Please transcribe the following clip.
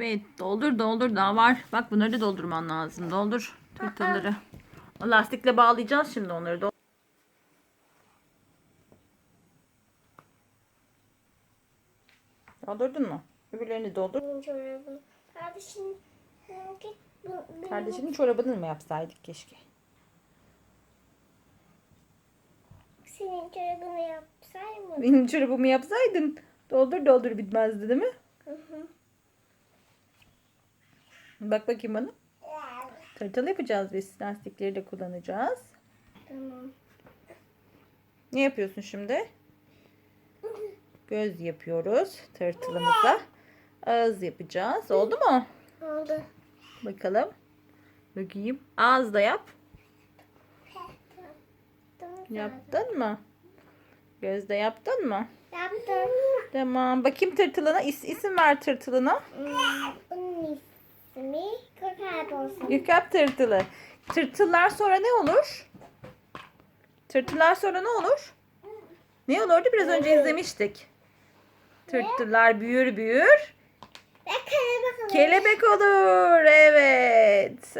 Evet doldur doldur daha var. Bak bunları da doldurman lazım. Doldur tırtılları. Lastikle bağlayacağız şimdi onları. Dol- Doldurdun mu? Öbürlerini doldur. Kardeşim Kardeşinin çorabını mı yapsaydık keşke? Senin çorabını yapsaydım. Benim çorabımı yapsaydın doldur doldur bitmezdi değil mi? Hı hı. Bak bakayım bana. Tırtıl yapacağız biz. Lastikleri de kullanacağız. Tamam. Ne yapıyorsun şimdi? Göz yapıyoruz tırtılımıza. Ağız yapacağız. Oldu mu? Oldu. Bakalım. Bakayım. Ağız da yap. Yaptın mı? Göz de yaptın mı? Yaptım. Tamam. Bakayım tırtılına. İs, isim ver tırtılına. İsmi Kırkart olsun. Tırtılı. Tırtıllar sonra ne olur? Tırtıllar sonra ne olur? Ne olurdu? Biraz önce izlemiştik. Tırtıllar büyür büyür. Ve kelebek olur. Kelebek olur. Evet.